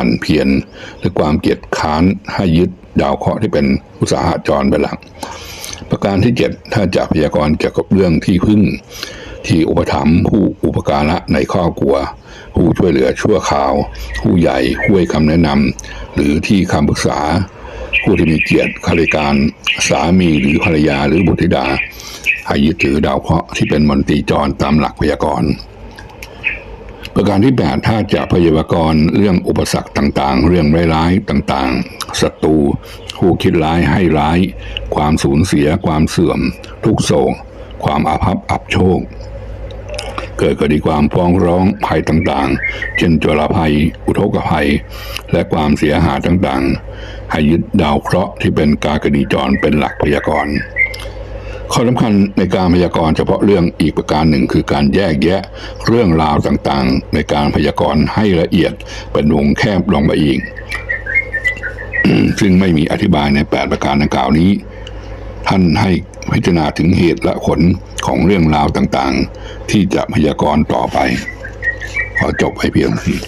มั่นเพียรหรือความเกียจค้านให้ยึดดาวเคราะห์ที่เป็นอุตสาหจรเป็นหลัก ประการที่เจ็ดถ้าจะพยากรณ์เกี่ยวกับเรื่องที่พึ่ง ที่อุปถัมภ์ผู้อุปการะในครอบครัว ผู้ช่วยเหลือชั่วคราว ผู้ใหญ่ผู้ให้คำแนะนำหรือที่คำปรึกษา ผู้ที่มีเกียรติข้าราชการสามีหรือภรรยาหรือบุตรธิดาให้ยึดถือดาวเคราะห์ที่เป็นมนตรีจรตามหลักพยากรณ์ ประการที่ 8 ถ้าจะพยากรเรื่องอุปสรรคต่างๆ เรื่องร้ายๆต่างๆศัตรูผู้คิดร้ายให้ร้าย ความสูญเสีย ความเสื่อม ทุกโศก ความอาภัพอับโชค เกิดคดีความฟ้องร้องภัยต่างๆ เช่นจลภัย อุทกภัย และความเสียหายต่างๆ ให้ยึดดาวเคราะห์ที่เป็นกากดีจรเป็นหลักพยากรณ์ ข้อสำคัญในการพยากรณ์เฉพาะเรื่องอีกประการหนึ่งคือการแยกแยะเรื่องราวต่างๆ ในการพยากรณ์ให้ละเอียดเป็นวงแคบลงไปอีกซึ่งไม่มีอธิบายใน 8 ประการดังกล่าวนี้ ท่านให้พิจารณาถึงเหตุและผลของเรื่องราวต่างๆ ที่จะพยากรณ์ต่อไป ขอจบไปเพียงเท่านี้